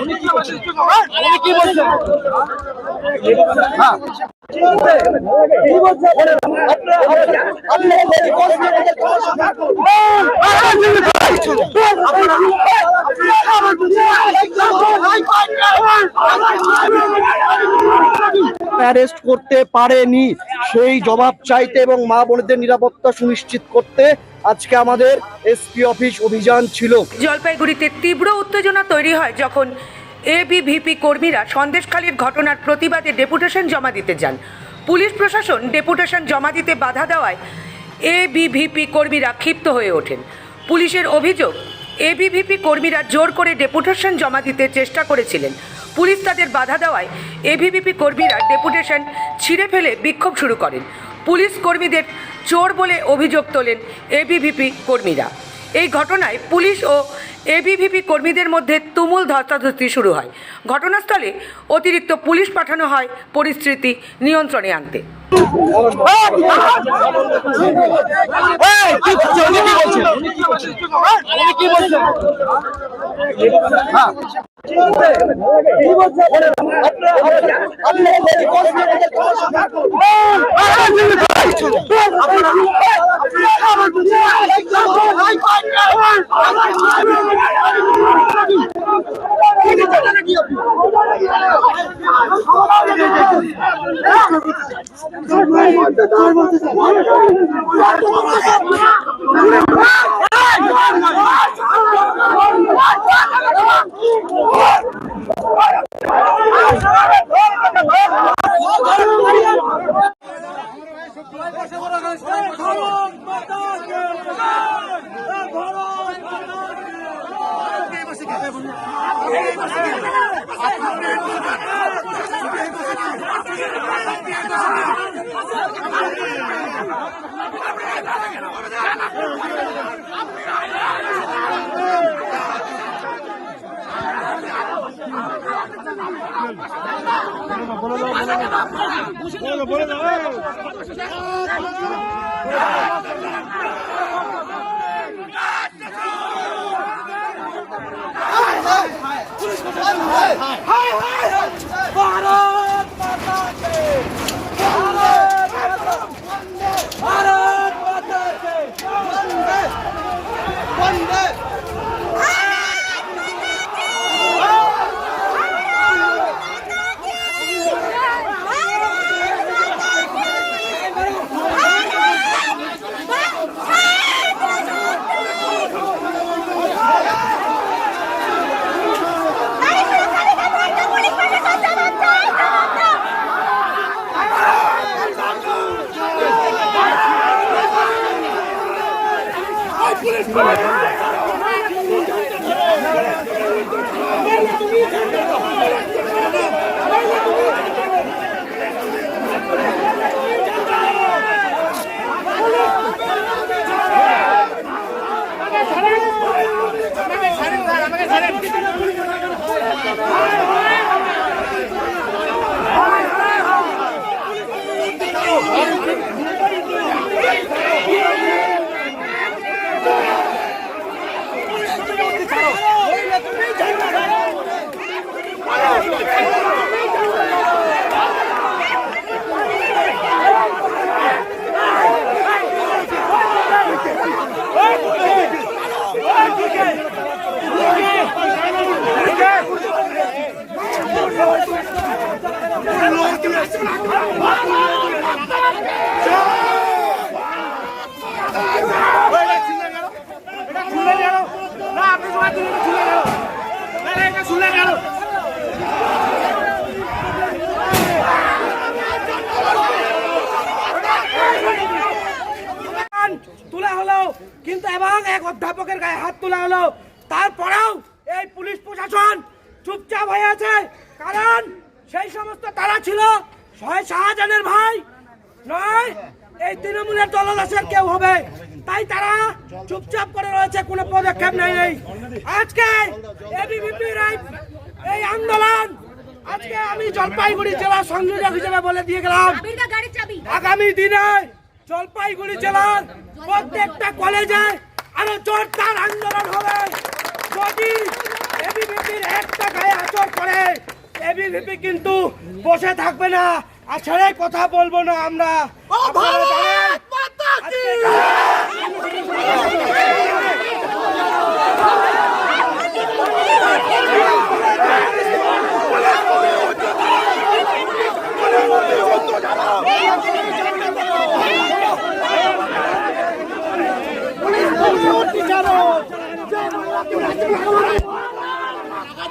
উনি কি বলছেন? হ্যাঁ। অ্যারেস্ট করতে পারেনি। সেই জবাব চাইতে এবং মা বোনদের নিরাপত্তা সুনিশ্চিত করতে আজকে আমাদের এসপি অফিস অভিযান ছিল। জলপাইগুড়িতে তীব্র উত্তেজনা তৈরি হয় যখন এবিভিপি কর্মীরা সন্দেশখালীর ঘটনার প্রতিবাদে ডেপুটেশন জমা দিতে যান। পুলিশ প্রশাসন ডেপুটেশন জমা দিতে বাধা দেওয়ায় এবিভিপি কর্মীরা ক্ষিপ্ত হয়ে ওঠেন। পুলিশের অভিযোগ এবিভিপি কর্মীরা জোর করে ডেপুটেশন জমা দিতে চেষ্টা করেছিলেন। পুলিশ তাদের বাধা দেওয়ায় এবিভিপি কর্মীরা ডেপুটেশন ছিঁড়ে ফেলে বিক্ষোভ শুরু করেন। পুলিশ কর্মীদের চোর বলে অভিযোগ তোলেন এবিভিপি কর্মীরা। এই ঘটনায় পুলিশ ও এবিভিপি কর্মীদের মধ্যে তুমুল ধস্তাধস্তি শুরু হয়। ঘটনাস্থলে অতিরিক্ত পুলিশ পাঠানো হয় পরিস্থিতি নিয়ন্ত্রণে আনতে। কি বলছে? উনি কি বলছেন উনি কি বলছেন হ্যাঁ তোলা হলো কিন্তু এবং এক অধ্যাপকের গায়ে হাত তোলা হলো। তারপরেও এই পুলিশ প্রশাসন চুপচাপ হয়ে আছে কারণ সেই সমস্ত তারা ছিল হয় শাহজাহানের ভাই। নয় এই তৃণমূলের দলদাসের কেউ হবে। তাই তারা চুপচাপ করে রয়েছে কোনো পদক্ষেপ নেই নেই। আজকে এবিভিপির এই আন্দোলন আজকে আমি জলপাইগুড়ি জেলা সংযোজক হিসেবে বলে দিয়ে গেলাম। আগামী দিনে জলপাইগুড়ি জেলার প্রত্যেকটা কলেজে আরও জোরদার আন্দোলন হবে। যদি এবিভিপির একটা গায়ে আচর করে এবিভিপি কিন্তু বসে থাকবে না। আর ছেড়ে কথা বলব না আমরা জানেন, আজকে ভারত মাতা কে ভারত মাতা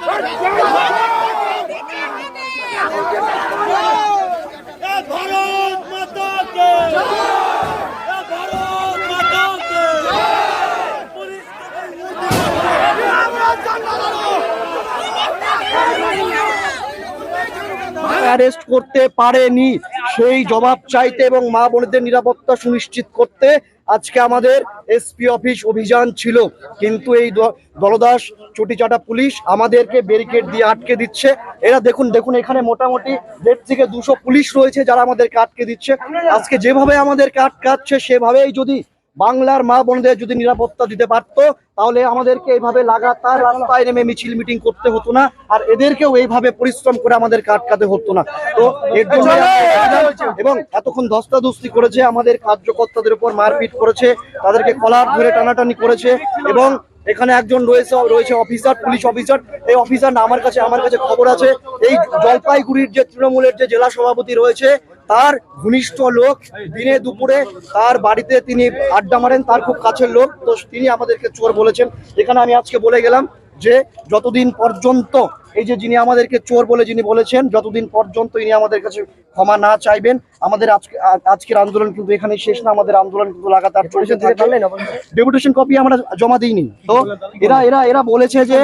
কে অ্যারেস্ট করতে পারেনি। সেই জবাব চাইতে এবং মা বোনদের নিরাপত্তা সুনিশ্চিত করতে আজকে আমাদের এসপি অফিস অভিযান ছিল, কিন্তু এই দলদাস চটিচাটা পুলিশ আমাদেরকে ব্যারিকেড দিয়ে আটকে দিচ্ছে। এরা দেখুন দেখুন, এখানে মোটামুটি দেড় থেকে দুশো পুলিশ রয়েছে যারা আমাদেরকে আটকে দিচ্ছে। আজকে যেভাবে আমাদেরকে আটকাচ্ছে, সেভাবেই যদি বাংলার মা বোনদের যদি নিরাপত্তা দিতে পারতো তাহলে আমাদেরকে এইভাবে লাগাতার রাস্তায় নেমে মিছিল মিটিং করতে হতো না আর এদেরকেও এইভাবে পরিশ্রম করে আমাদেরকে আটকাতে হতো না। তো এর জন্য এবং এতক্ষণ ধস্তাধস্তি করেছে আমাদের কার্যকর্তাদের উপর মারপিট করেছে তাদেরকে কলার ধরে টানাটানি করেছে এবং এখানে একজন রয়েছে রয়েছে অফিসার পুলিশ অফিসার। এই অফিসার না আমার কাছে আমার কাছে খবর আছে। এই জলপাইগুড়ির যে তৃণমূলের যে জেলা সভাপতি রয়েছে তার ঘনিষ্ঠ লোক দিনে দুপুরে তার বাড়িতে তিনি আড্ডা মারেন, তার খুব কাছের লোক। তো তিনি আমাদেরকে চোর বলেছেন। এখানে আমি আজকে বলে গেলাম যে যতদিন পর্যন্ত এই যে যিনি আমাদেরকে চোর বলে যিনি বলেছেন যতদিন পর্যন্ত ইনি আমাদের কাছে ক্ষমা না চাইবেন আমাদের আজকে আজকের আন্দোলন কিন্তু এখানে শেষ না আমাদের আন্দোলন কিন্তু লাগাতার চলেছে। ডেপুটেশন কপি আমরা জমা দিইনি। তো এরা এরা এরা বলেছে যে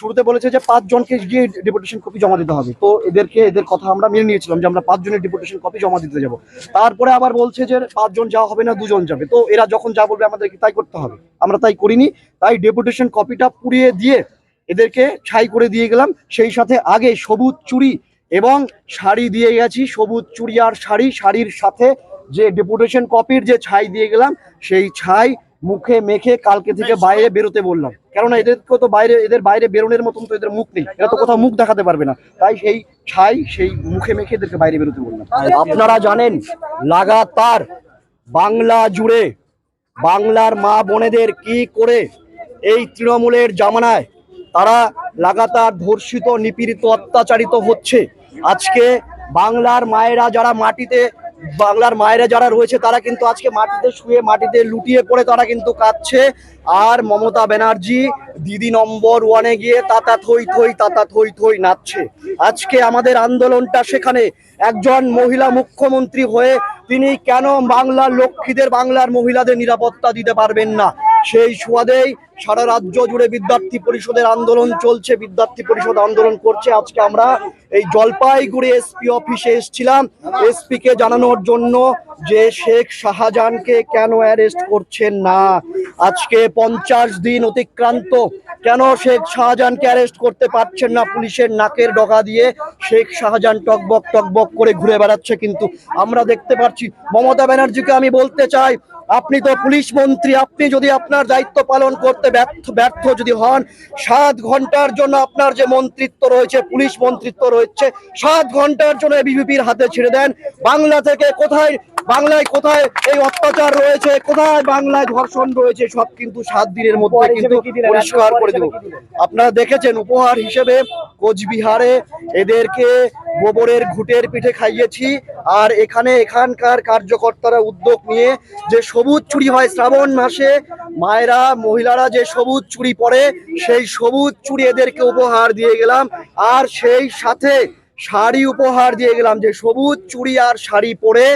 শুরুতে বলেছে যে পাঁচ জনকে গিয়ে ডেপুটেশন কপি জমা দিতে হবে। তো এদেরকে এদের কথা আমরা মেনে নিয়েছিলাম যে আমরা পাঁচ জনের ডেপুটেশন কপি জমা দিতে যাব। তারপরে আবার বলছে যে পাঁচজন যাওয়া হবে না দুজন যাবে। তো এরা যখন যা বলবে আমাদেরকে তাই করতে হবে। আমরা তাই করিনি। তাই ডেপুটেশন কপিটা পুড়িয়ে দিয়ে এদেরকে ছাই করে দিয়ে গেলাম। সেই সাথে আগে সবুজ চুড়ি এবং শাড়ি দিয়ে গেছি। সবুজ চুড়ি আর শাড়ি শাড়ির সাথে যে ডেপুটেশন কপির যে ছাই দিয়ে গেলাম সেই ছাই মুখে মেখে কালকে থেকে বাইরে বেরোতে বললাম। কেননা এদেরকে তো বাইরে এদের বাইরে বেরোনোর মতন তো এদের মুখ নেই। এরা তো কোথাও মুখ দেখাতে পারবে না। তাই সেই ছাই সেই মুখে মেখে এদেরকে বাইরে বেরোতে বললাম। আপনারা জানেন লাগাতার বাংলা জুড়ে বাংলার মা বোনেদের কি করে এই তৃণমূলের জামানায় তারা লাগাতার ধর্ষিত, নিপীড়িত, অত্যাচারিত হচ্ছে। আজকে বাংলার মায়েরা যারা মাটিতে, বাংলার মায়েরা যারা রয়েছে, তারা কিন্তু আজকে মাটিতে শুয়ে, মাটিতে লুটিয়ে পড়ে, তারা কিন্তু কাঁদছে। আর মমতা ব্যানার্জি দিদি নম্বর ওয়ানে গিয়ে তাতা থই থই, তাতা থই থই নাচছে। আজকে আমাদের আন্দোলনটা সেখানে একজন মহিলা মুখ্যমন্ত্রী হয়ে তিনি কেন বাংলার লক্ষ্মীদের, বাংলার মহিলাদের নিরাপত্তা দিতে পারবেন না? সেই সুবাদেই সারা রাজ্য জুড়ে বিদ্যার্থী পরিষদের আন্দোলন চলছে, বিদ্যার্থী পরিষদ আন্দোলন করছে। আজকে আমরা এই জলপাইগুড়ি এসপি অফিসে এসেছিলাম। এসপি কে জানানোর জন্য যে শেখ শাহজাহানকে কেন অ্যারেস্ট করছেন না। আজকে পঞ্চাশ দিন অতিক্রান্ত কেন শেখ শাহজাহানকে অ্যারেস্ট করতে পারছেন না? পুলিশের নাকের ডগা দিয়ে শেখ শাহজাহান টকবক টকবক করে ঘুরে বেড়াচ্ছে কিন্তু আমরা দেখতে পাচ্ছি, মমতা ব্যানার্জিকে আমি বলতে চাই, আপনি তো পুলিশ মন্ত্রী, আপনি যদি আপনার দায়িত্ব পালন করতে ব্যর্থ ব্যর্থ যদি হন, সাত ঘণ্টার জন্য আপনার যে মন্ত্রিত্ব রয়েছে, পুলিশ মন্ত্রিত্ব রয়েছে, সাত ঘণ্টার জন্য বিজেপির হাতে ছেড়ে দেন। বাংলা থেকে কোথায় বাংলায় কোথায় এই অত্যাচার রয়েছে? কোথায় বাংলায় ধর্ষণ রয়েছে? সব কিন্তু সাত দিনের মধ্যে কিন্তু পরিষ্কার করে দেব। আপনারা দেখেছেন উপহার হিসেবে কোচবিহারে এদেরকে গোবরের ঘুটের পিঠে খাইয়েছি আর এখানে এখানকার কার্যকর্তারা উদ্যোগ নিয়ে যে সবুজ চুরি হয় শ্রাবণ মাসে মায়েরা মহিলারা যে সবুজ চুরি পরে সেই সবুজ চুরি এদেরকে উপহার দিয়ে গেলাম। আর সেই সাথে শাড়ি উপহার দিয়ে গেলাম যে সবুজ চুড়ি আর শাড়ি পরে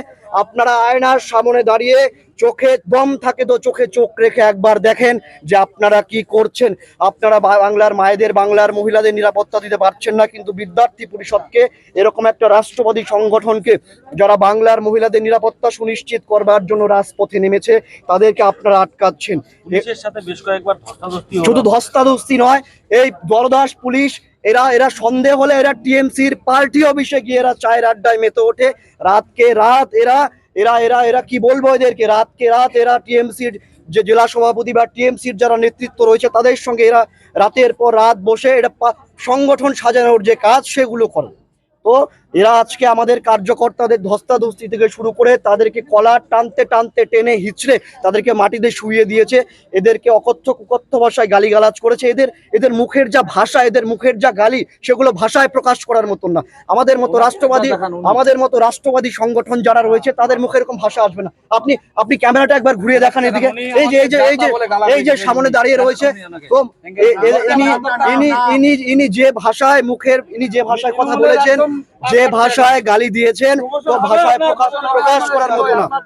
আপনারা আয়নার সামনে দাঁড়িয়ে চোখে দম থাকে তো চোখে চোখ রেখে একবার দেখেন যে আপনারা কি করছেন। আপনারা বাংলার মায়েদের বাংলার মহিলাদের নিরাপত্তা দিতে পারছেন না কিন্তু বিদ্যার্থী পরিষদকে এরকম একটা রাষ্ট্রবাদী সংগঠনকে যারা বাংলার মহিলাদের নিরাপত্তা সুনিশ্চিত করবার জন্য রাজপথে নেমেছে তাদেরকে আপনারা আটকাচ্ছেন। শুধু ধস্তাধস্তি নয় এই দরদাস পুলিশ এরা এরা সন্দেহ হলে এরা টিএমসির পার্টি অফিসে গিয়ে এরা চায়ের আড্ডায় মেতে ওঠে। রাতকে রাত এরা এরা এরা এরা কি বলব এদেরকে? রাতকে রাত এরা টিএমসির যে জেলা সভাপতি বা টিএমসির যারা নেতৃত্ব রয়েছে, তাদের সঙ্গে এরা রাতের পর রাত বসে এটা সংগঠন সাজানোর যে কাজ, সেগুলো করে। তো এরা আজকে আমাদের কার্যকর্তাদের ধস্তাধস্তি থেকে শুরু করে তাদেরকে কলার টানতে টানতে টেনে হিচড়ে তাদেরকে মাটিতে শুইয়ে দিয়েছে এদেরকে অকথ্য কুকথ্য ভাষায় গালিগালাজ করেছে এদের এদের মুখের যা ভাষা এদের মুখের যা গালি সেগুলো ভাষায় প্রকাশ করার মতন না আমাদের মতো রাষ্ট্রবাদী আমাদের মতো রাষ্ট্রবাদী সংগঠন যারা রয়েছে তাদের মুখে এরকম ভাষা আসবে না আপনি আপনি ক্যামেরাটা একবার ঘুরিয়ে দেখান এদিকে এই যে এই যে এই যে এই যে সামনে দাঁড়িয়ে রয়েছে ইনি ইনি ইনি যে ভাষায় মুখের ইনি যে ভাষায় কথা বলেছেন যে ভাষায় গালি দিয়েছেন তো ভাষায় প্রকাশ প্রকাশ করার মতো না।